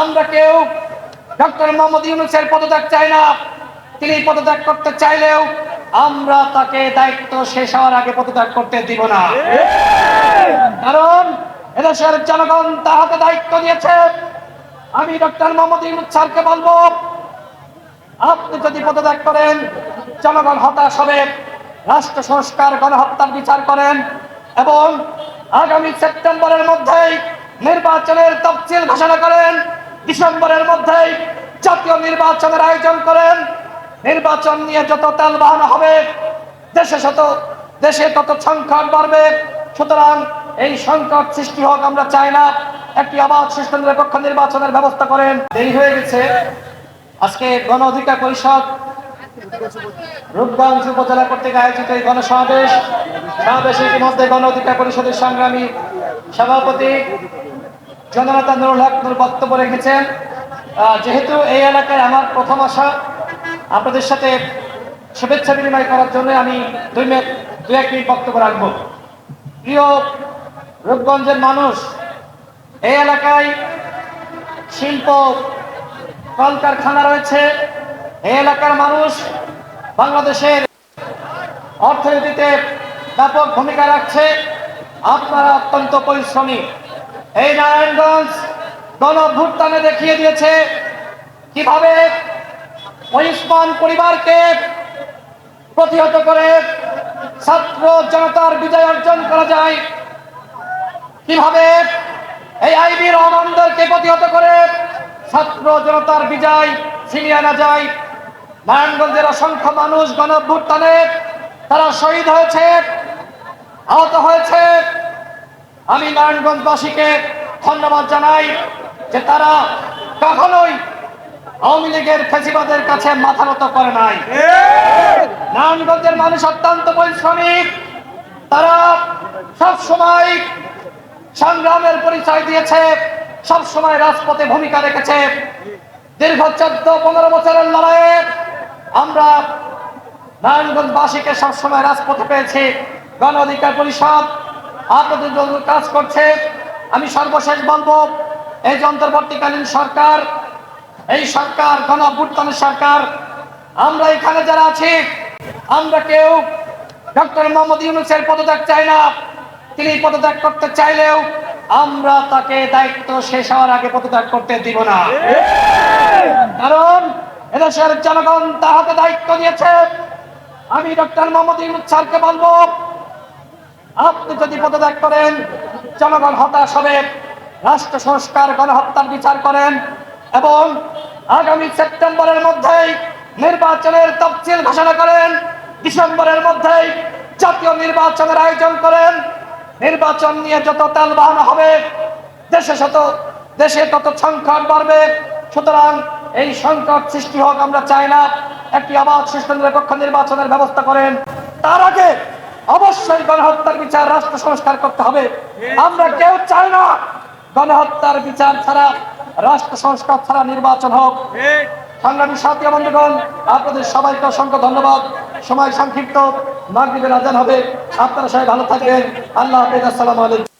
আমরা কেউ ডক্টর মোহাম্মদ ইউনুসের পদত্যাগ চাই না। তিনি পদত্যাগ করতে চাইলেও আমরা তাকে দায়িত্ব শেষ হওয়ার আগে পদত্যাগ করতে দিব না। কারণ এদেশের জনগণ তাহাকে দায়িত্ব দিয়েছে আমি ডক্টর মোহাম্মদ ইউনুস স্যারকে বলব, আপনি যদি পদত্যাগ করেন, জনগণ হতাশ হবে। রাষ্ট্র সংস্কার, গণহত্যার বিচার করেন এবং আগামী সেপ্টেম্বরের মধ্যেই নির্বাচনের তফসিল ঘোষণা করেন। ডিসেম্বরের মধ্যেই জাতীয় নির্বাচনের আয়োজন করেন। নির্বাচন নিয়ে যত তেল বাহানো হবে, দেশে শত, দেশে তত সংকট বাড়বে। সুতরাং এই সংকট সৃষ্টি হোক, আমরা চাই না। একটি অবাধ সুষ্ঠু নিরপেক্ষ নির্বাচনের ব্যবস্থা করেন। দেরি হয়ে গেছে। আজকে গণ অধিকার পরিষদ রূপগঞ্জ উপজেলা কর্তৃক আয়োজিত এই গণসমাবেশ। সমাবেশে ইতিমধ্যে গণ অধিকার পরিষদের সংগ্রামী সভাপতি জননেতা নুরুল হক নুর বক্তব্য রেখেছেন। যেহেতু এই এলাকায় আমার প্রথম আসা, আপনাদের সাথে শুভেচ্ছা বিনিময় করার জন্য আমি দুই মিনিট দু এক মিনিট বক্তব্য রাখব। প্রিয় রূপগঞ্জের মানুষ, এই এলাকায় শিল্প, কলকারখানা রয়েছে। এই এলাকার মানুষ বাংলাদেশের অর্থনীতিতে ব্যাপক ভূমিকা রাখছে। আপনারা অত্যন্ত পরিশ্রমী। এই নারায়ণগঞ্জ গণভুত্থানে দেখিয়ে দিয়েছে কীভাবে ওইসমান পরিবারকে প্রতিহত করে ছাত্র জনতার বিজয় অর্জন করা যায়, কীভাবে এই আইবি রহমানদেরকে প্রতিহত করে ছাত্র জনতার বিজয় ছিনিয়ে আনা যায়। নারায়ণগঞ্জের অসংখ্য মানুষ গণভ্যুত্থানে তারা শহীদ হয়েছে, আহত হয়েছে। আমি নারায়ণগঞ্জবাসীকে ধন্যবাদ জানাই যে তারা কখনোই আওয়ামী লীগের ফেসিবাদের কাছে মাথা নত করে নাই। নারায়ণগঞ্জের মানুষ অত্যন্ত পরিশ্রমিক তারা সব সময় সংগ্রামের পরিচয় দিয়েছে সব সময় রাজপথে ভূমিকা রেখেছে। দীর্ঘ চোদ্দ, পনেরো বছরের লড়াইয়ে আমরা নারায়ণগঞ্জবাসীকে সবসময় রাজপথে পেয়েছি। গণ অধিকার পরিষদ আপনাদের কাজ করছে, আমি সর্বশেষ বলব, এই যে অন্তর্বর্তীকালীন সরকার, এই সরকার, গণ সরকার, আমরা এখানে যারা আছি, আমরা কেউ ডক্টর মোহাম্মদ ইউনুসের পদত্যাগ চাই না। তিনি পদত্যাগ করতে চাইলেও আমরা তাকে দায়িত্ব শেষ হওয়ার আগে পদত্যাগ করতে দিব না। কারণ এদেশের জনগণ তাহাকে দায়িত্ব দিয়েছে। আমি ডক্টর মোহাম্মদ ইউনুস স্যারকে বলব আপনি যদি পদত্যাগ করেন, জনগণ হতাশ হবে। রাষ্ট্র সংস্কার, গণহত্যার বিচার করেন এবং আগামী সেপ্টেম্বরের মধ্যেই নির্বাচনের তফসিল ঘোষণা করেন। ডিসেম্বরের মধ্যেই জাতীয় নির্বাচনের আয়োজন করেন। নির্বাচন নিয়ে যত তেল বাহানো হবে, দেশে শত, দেশে তত সংকট বাড়বে। সুতরাং এই সংকট সৃষ্টি হোক, আমরা চাই না। একটি অবাধ সুষ্ঠু নিরপেক্ষ নির্বাচনের ব্যবস্থা করেন। তার আগে অবশ্যই গণহত্যার বিচার রাষ্ট্র সংস্কার করতে হবে। আমরা কেউ চাই না গণহত্যার বিচার ছাড়া, রাষ্ট্র সংস্কার ছাড়া নির্বাচন হোক। সংগ্রামী সাথী বন্ধুগণ, আপনাদের সবাইকে অসংখ্য ধন্যবাদ। সময় সংক্ষিপ্ত, মাগরীবের আজান হবে। আপনারা সবাই ভালো থাকবেন। আল্লাহ হাফিজ, আসসালামু আলাইকুম।